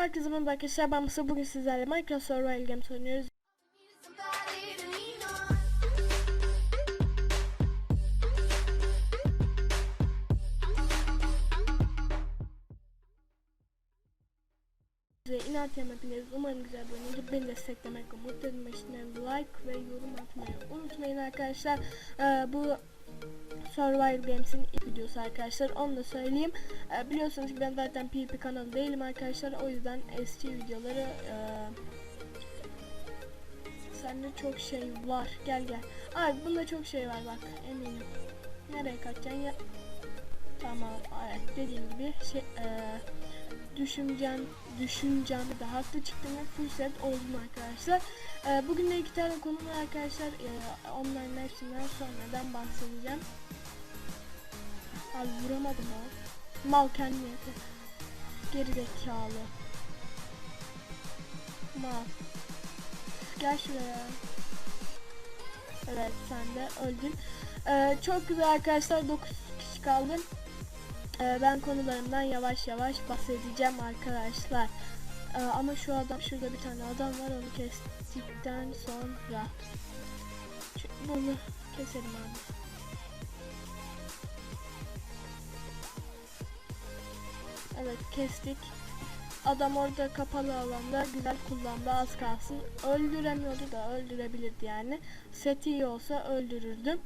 Herkese merhaba arkadaşlar ben Mısır bugün sizlerle Minecraft Survival Games oynuyoruz. İnat hepiniz umarım güzel bir oyun olur. Beni desteklemek etmek için like ve yorum atmayı unutmayın arkadaşlar. Ee, bu Survival Games'in ilk videosu arkadaşlar onu da söyleyeyim. Ee, biliyorsunuz ki ben zaten PvP kanalı değilim arkadaşlar o yüzden eski videoları e, Sende çok şey var. Gel gel. Abi bunda çok şey var bak eminim. Nereye kaçacaksın ya? Tamam evet dediğim gibi şey eee düşüncen düşüncem de haklı çıktım ve full set oldum arkadaşlar. Eee bugün de iki tane konu var arkadaşlar. Eee onların hepsinden sonradan bahsedeceğim. Abi vuramadım ha. Mal kendine yeter. Geri zekalı. Mal. Gel şuraya. Evet sen de öldün. Ee, çok güzel arkadaşlar 9 kişi kaldı. Ee, ben konularımdan yavaş yavaş bahsedeceğim arkadaşlar. Ee, ama şu adam şurada bir tane adam var onu kestikten sonra. Bunu keselim abi. Evet kestik. Adam orada kapalı alanda güzel kullandı az kalsın. Öldüremiyordu da öldürebilirdi yani. Set iyi olsa öldürürdüm.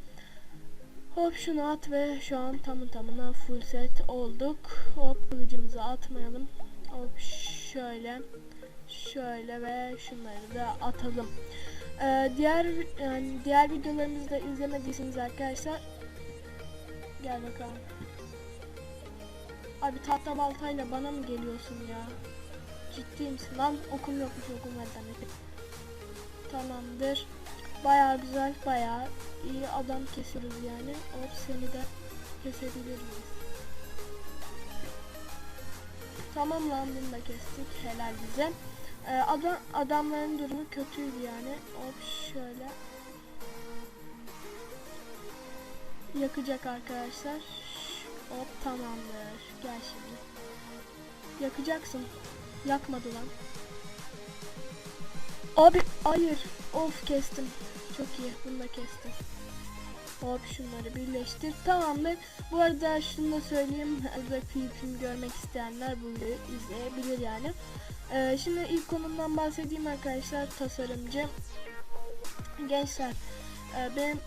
Hop şunu at ve şu an tamı tamına full set olduk. Hop kılıcımızı atmayalım. Hop şöyle. Şöyle ve şunları da atalım. Ee, diğer yani diğer videolarımızı da izlemediyseniz arkadaşlar gel bakalım. Abi tahta baltayla bana mı geliyorsun ya? Ciddi misin? Lan okum yokmuş okum var. Tamamdır. Baya güzel baya iyi adam kesiyoruz yani. Hop seni de kesebilir miyiz? Tamam lan bunu da kestik. Helal bize. Ee, adam, adamların durumu kötüydü yani. Hop şöyle. Yakacak arkadaşlar. Hop tamamdır. Gel şimdi. Yakacaksın. Yakmadı lan. Abi hayır. Of kestim. Çok iyi. Bunu da kestim. Hop şunları birleştir. Tamamdır. Bu arada şunu da söyleyeyim. Burada film görmek isteyenler bu videoyu izleyebilir yani. Ee, şimdi ilk konumdan bahsedeyim arkadaşlar. Tasarımcı. Gençler. e, benim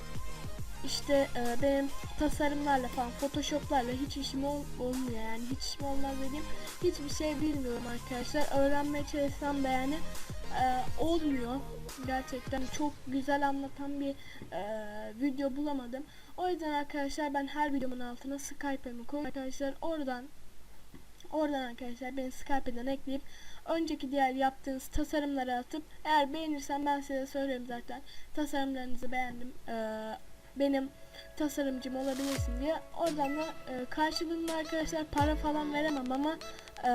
işte e, benim tasarımlarla falan photoshoplarla hiç işim ol- olmuyor yani. Hiç işim olmaz dediğim hiçbir şey bilmiyorum arkadaşlar. Öğrenmeye çalışsam da yani e, olmuyor. Gerçekten çok güzel anlatan bir e, video bulamadım. O yüzden arkadaşlar ben her videomun altına Skype'ımı koyuyorum arkadaşlar oradan Oradan arkadaşlar beni Skype'den ekleyip önceki diğer yaptığınız tasarımları atıp eğer beğenirsen ben size söylüyorum zaten. Tasarımlarınızı beğendim. Ee, benim tasarımcım olabilirsin diye. Oradan da e, karşılığında arkadaşlar para falan veremem ama e,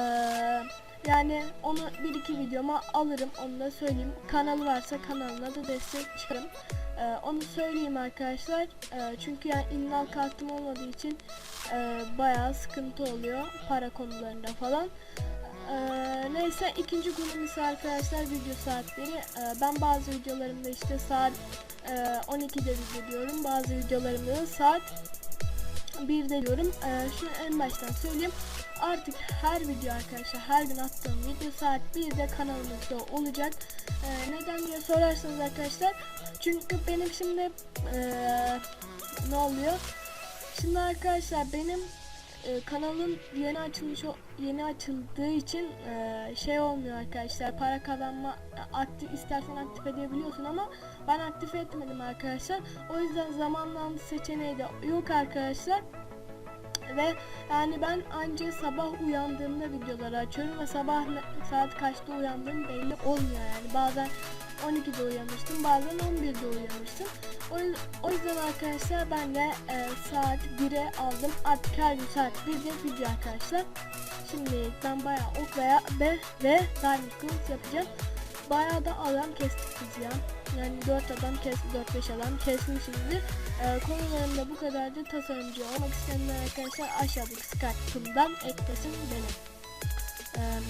yani onu bir iki videoma alırım onu da söyleyeyim. Kanalı varsa kanalına da destek çıkarım. E, onu söyleyeyim arkadaşlar. E, çünkü yani innal kartım olmadığı için e, bayağı sıkıntı oluyor para konularında falan ee, neyse ikinci konum ise arkadaşlar video saatleri. Ee, ben bazı videolarımda işte saat e, 12'de video diyorum. Bazı videolarımda da saat 1'de diyorum. Ee, şunu en baştan söyleyeyim. Artık her video arkadaşlar her gün attığım video saat 1'de kanalımızda olacak. Ee, neden diye sorarsanız arkadaşlar. Çünkü benim şimdi e, ne oluyor? Şimdi arkadaşlar benim e, kanalın yeni açılmış yeni açıldığı için e, şey olmuyor arkadaşlar para kazanma aktif istersen aktif edebiliyorsun ama ben aktif etmedim arkadaşlar. O yüzden zamanlandı seçeneği de yok arkadaşlar. Ve yani ben anca sabah uyandığımda videoları açıyorum ve sabah saat kaçta uyandığım belli olmuyor yani. Bazen 12'de uyanmıştım bazen 11'de uyanmıştım. O, o yüzden arkadaşlar ben de e, saat 1'e aldım. Artık her gün saat 1'de video arkadaşlar şimdi ben bayağı ok veya ve, ve diamond kılıç yapacağım bayağı da adam kestik biz ya yani 4 adam kes 4-5 adam kesmişizdir ee, konularımda bu kadardı. Tasarımcı olmak isteyenler arkadaşlar aşağıdaki Skype'ımdan eklesin beni. Ee,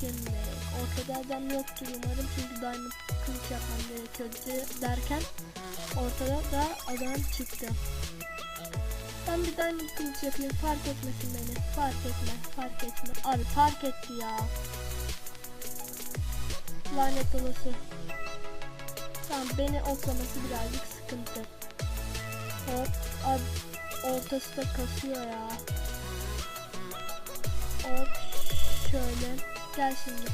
şimdi ortada adam yoktur umarım çünkü diamond kılıç yapmam gerekiyordu derken ortada da adam çıktı. Ben bir diamond kılıç yapayım fark etmesin beni. Fark etme fark etme. Abi fark etti ya. Lanet olası. Tamam beni oklaması birazcık sıkıntı. Hop abi ortası da kasıyor ya. Hop şöyle. Gel şimdi.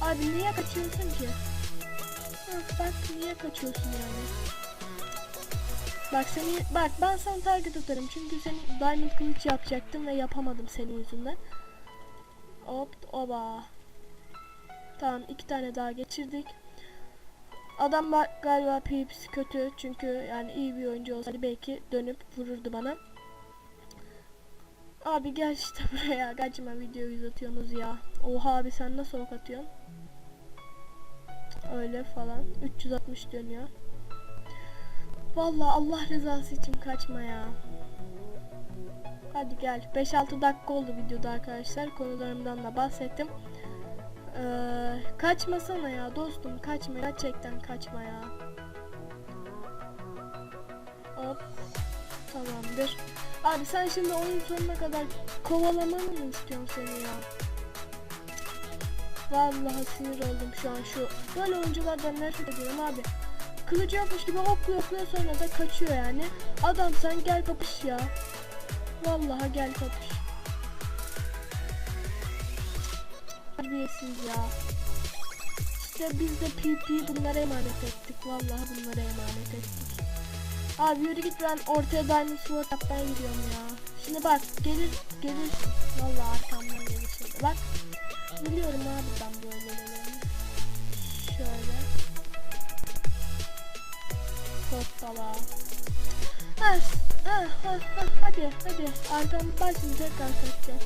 Abi niye kaçıyorsun ki? Bak niye kaçıyorsun yani? Bak seni bak ben sana target atarım çünkü seni diamond kılıç yapacaktım ve yapamadım senin yüzünden. Hop oba. Tamam iki tane daha geçirdik. Adam bak galiba PvP'si kötü çünkü yani iyi bir oyuncu olsaydı belki dönüp vururdu bana. Abi gel işte buraya kaçma videoyu uzatıyorsunuz ya. Oha abi sen nasıl ok atıyorsun? Öyle falan. 360 dönüyor. Vallahi Allah rızası için kaçma ya. Hadi gel. 5-6 dakika oldu videoda arkadaşlar. Konularımdan da bahsettim. Ee, kaçmasana ya dostum. Kaçma. Gerçekten kaçma ya. Hop. Tamamdır. Abi sen şimdi oyun sonuna kadar kovalamanı mı istiyorsun seni ya? Vallahi sinir oldum şu an şu. Böyle oyunculardan nefret ediyorum abi. Kılıcı yapmış gibi okluyor okluyor sonra da kaçıyor yani. Adam sen gel kapış ya. Vallahi gel kapış. Terbiyesiz ya. İşte biz de PP bunlara emanet ettik. Vallahi bunlara emanet ettik. Abi yürü git ben ortaya Diamond Sword yapmaya gidiyorum ya. Şimdi bak gelir gelir. Vallahi arkamdan gelir şimdi. Bak. Biliyorum abi ben bu öğlelerini. Şöyle. Hoppala. Ha, ha, ha, ha, hadi hadi. Arkam şimdi tekrar kaçacak.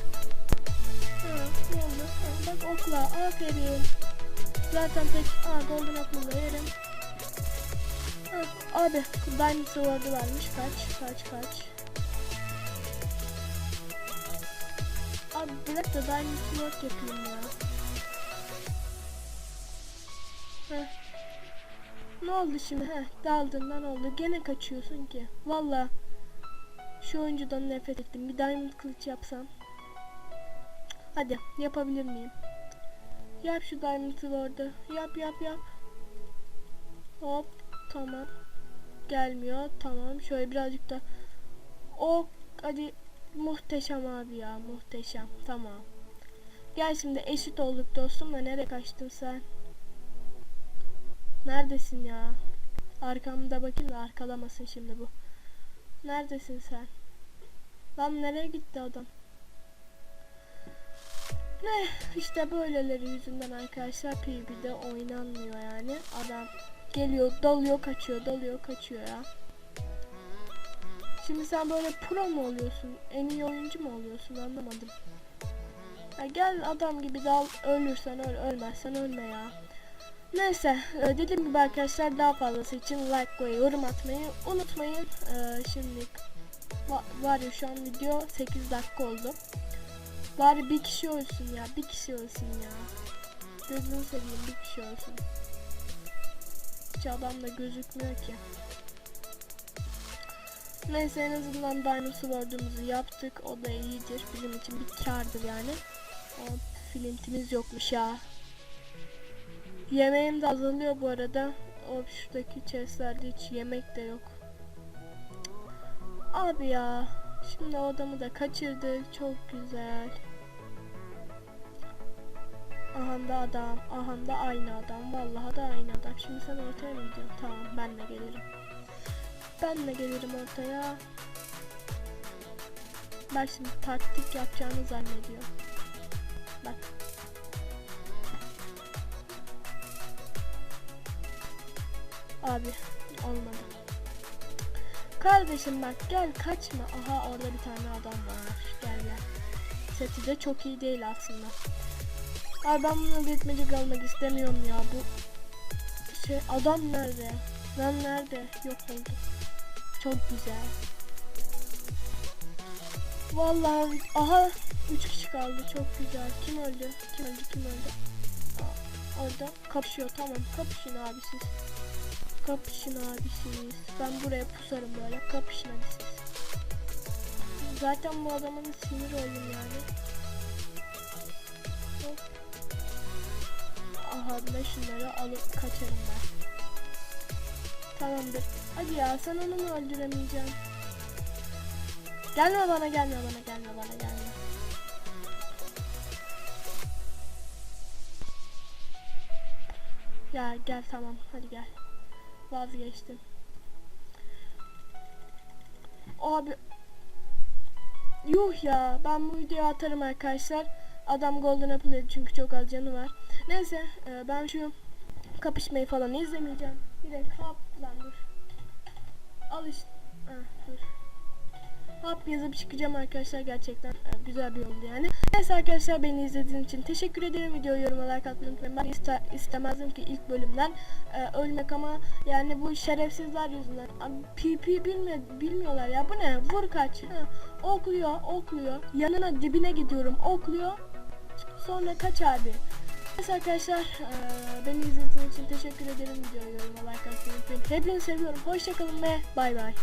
Ha, ne oldu? Ha, bak okla. Aferin. Zaten tek... Aa golden apple'ı yerim. Ha, abi Diamond Sword'u varmış. Kaç kaç kaç. Abi bırak da Diamond Sword yapayım ya. Heh. Ne oldu şimdi? Heh, daldın lan oldu. Gene kaçıyorsun ki. Valla şu oyuncudan nefret ettim. Bir diamond kılıç yapsam. Hadi yapabilir miyim? Yap şu diamond sword'u. Yap yap yap. Hop tamam. Gelmiyor. Tamam. Şöyle birazcık da o hadi muhteşem abi ya muhteşem. Tamam. Gel şimdi eşit olduk dostum da nereye kaçtın sen? Neredesin ya? Arkamda bakayım da arkalamasın şimdi bu. Neredesin sen? Lan nereye gitti adam? Ne işte böyleleri yüzünden arkadaşlar PvP'de oynanmıyor yani. Adam geliyor dalıyor kaçıyor dalıyor kaçıyor ya. Şimdi sen böyle pro mu oluyorsun? En iyi oyuncu mu oluyorsun anlamadım. Ya gel adam gibi dal ölürsen öl ölmezsen ölme ya. Neyse e, dediğim gibi arkadaşlar daha fazlası için like ve yorum atmayı unutmayın. E, şimdi va- var ya şu an video 8 dakika oldu. Bari bir kişi olsun ya bir kişi olsun ya. Gözünü seveyim bir kişi olsun. Hiç adam da gözükmüyor ki. Neyse en azından Diamond Sword'umuzu yaptık. O da iyidir. Bizim için bir kardır yani. O filintimiz yokmuş ya. Yemeğim de azalıyor bu arada. O şuradaki chestlerde hiç yemek de yok. Abi ya. Şimdi o adamı da kaçırdık. Çok güzel. Aha da adam. Aha da aynı adam. Vallahi da aynı adam. Şimdi sen ortaya mı gidiyorsun? Tamam ben de gelirim. Ben de gelirim ortaya. Bak şimdi taktik yapacağını zannediyor. Bak. Abi olmadı. Kardeşim bak gel kaçma. Aha orada bir tane adam var. Gel gel. Seti de çok iyi değil aslında. Abi ben bunu bitmece kalmak istemiyorum ya. Bu şey adam nerede? Lan nerede? Yok oldu. Çok güzel. Vallahi aha 3 kişi kaldı çok güzel. Kim öldü? Kim öldü? Kim öldü? Orada kapışıyor tamam. Kapışın abi siz. Kapışın abi siz. Ben buraya pusarım böyle. Kapışın abi siz. Zaten bu adamın sinir oldum yani. Hop. Aha ben şunları alıp kaçarım ben. Tamamdır. Hadi ya sen onu mu öldüremeyeceksin? Gelme bana gelme bana gelme bana gelme. Ya gel tamam hadi gel. Vazgeçtim. Abi Yuh ya ben bu videoyu atarım arkadaşlar. Adam Golden Apple yedi çünkü çok az canı var. Neyse e, ben şu kapışmayı falan izlemeyeceğim. Bir de hap lan dur. Al işte. Ah, dur. Hap yazıp çıkacağım arkadaşlar gerçekten e, güzel bir oldu yani. Neyse arkadaşlar beni izlediğiniz için teşekkür ederim. Videoyu yoruma like atmayı unutmayın. Ben iste, istemezdim ki ilk bölümden e, ölmek ama yani bu şerefsizler yüzünden. PP bilmiyor, bilmiyorlar ya bu ne? Vur kaç. Ha, okluyor okluyor. Yanına dibine gidiyorum okluyor. Sonra kaç abi. Neyse arkadaşlar e, beni izlediğiniz için teşekkür ederim. Videoyu yoruma like atmayı unutmayın. Hepinizi seviyorum. Hoşçakalın ve bay bay.